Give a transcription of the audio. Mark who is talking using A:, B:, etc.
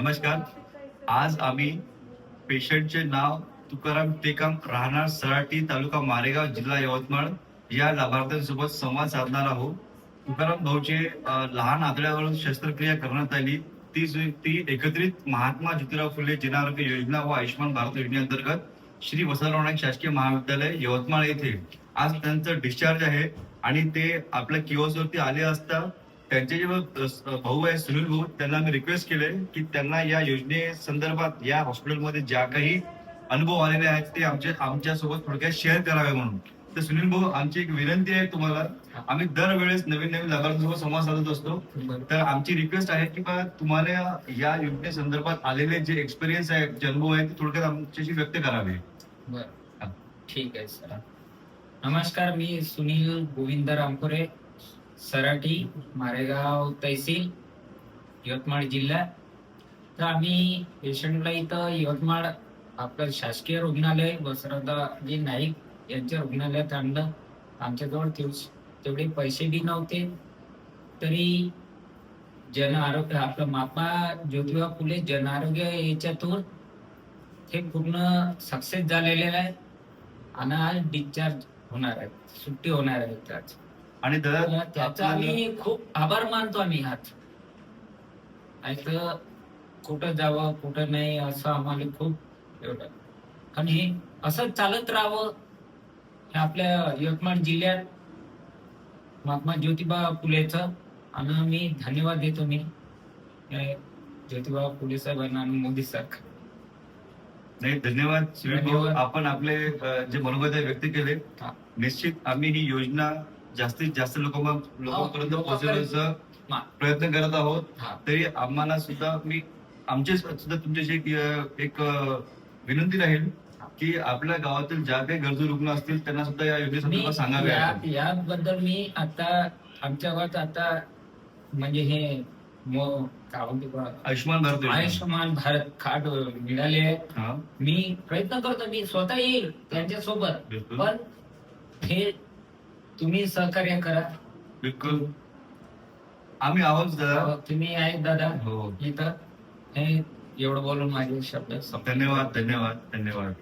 A: नमस्कार. आज आम्ही पेशंटचे नाव तुकाराम टेकाम राहणार सराटी तालुका मारेगाव जिल्हा यवतमाळ या लाभार्थ्यांसोबत संवाद साधणार आहोत. तुकाराम भाऊचे लहान आतड्यावरून शस्त्रक्रिया करण्यात आली. ती ती एकत्रित महात्मा ज्योतिराव फुले जन आरोग्य योजना व आयुष्यमान भारत योजनेअंतर्गत श्री वसंतराव शासकीय महाविद्यालय यवतमाळ येथे आज त्यांचं डिस्चार्ज आहे आणि ते आपल्या किओस वरती आले असता त्यांचे जे भाऊ आहे सुनील भाऊ त्यांना मी रिक्वेस्ट केले की त्यांना या योजने संदर्भात या हॉस्पिटलमध्ये ज्या काही अनुभव आलेले आहेत ते आमच्या आमच्यासोबत थोडक्यात शेअर करावे म्हणून. तर सुनील भाऊ आमची एक विनंती आहे तुम्हाला. आम्ही दरवेळेस नवीन नवीन लाभार्थ्यांसोबत संवाद साधत असतो. तर आमची रिक्वेस्ट आहे की बा तुम्हाला या योजने संदर्भात आलेले जे एक्सपिरियन्स आहे जे अनुभव आहे ते थोडक्यात आमच्याशी व्यक्त करावे.
B: ठीक आहे सर. नमस्कार मी सुनील गोविंद रामपुरे. सराटी मारेगाव तहसील यवतमाळ जिल्हा. तर आम्ही पेशंटला इथं यवतमाळ आपलं शासकीय रुग्णालय वसंतरावजी नाईक यांच्या रुग्णालयात आणलं. आमच्याजवळ तेव- तेवढे पैसे बी नव्हते. तरी जन आरोग्य आपलं महात्मा ज्योतिबा फुले जन आरोग्य याच्यातून हे पूर्ण सक्सेस झालेले आहे. आणि आज डिस्चार्ज होणार आहे. सुट्टी होणार आहे त्याच
A: आणि दादा
B: त्याचा आम्ही खूप आभार मानतो आम्ही आज तर कुठं जावं कुठं नाही असं आम्हाला खूप एवढं. आणि असं चालत राहावं हे आपल्या यवतमाळ जिल्ह्यात महात्मा ज्योतिबा फुलेचं. आणि मी धन्यवाद देतो मी हे ज्योतिबा फुले साहेबांना आणि मोदी सरकार
A: नाही धन्यवाद. भाऊ. आपण आपले जे मनोगत व्यक्त केले
B: हा.
A: निश्चित आम्ही ही योजना जास्तीत जास्त लोक लोकांपर्यंत
B: लोकांपर्यंत-
A: पोहोचवण्याचा
B: हा.
A: प्रयत्न करत आहोत
B: हा
A: तरी आम्हाला सुद्धा मी आमचे सुद्धा तुमच्याशी एक, विनंती राहील की आपल्या गावातील ज्या काही गरजू रुग्ण असतील त्यांना सुद्धा या योजनेसंदर्भात सांगावे.
B: याबद्दल मी आता आमच्या गावात आता म्हणजे हे
A: आयुष्यमान भारत.
B: आयुष्यमान भारत कार्ड मिळाले.
A: हा,
B: मी प्रयत्न करतो मी स्वतः येईल
A: त्यांच्यासोबत
B: पण हे तुम्ही सहकार्य करा.
A: बिलकुल. आम्ही आहोत दादा.
B: तुम्ही आहेत दादा
A: हो.
B: इथं. हे एवढं बोलून माझे शब्द संपले.
A: धन्यवाद धन्यवाद धन्यवाद.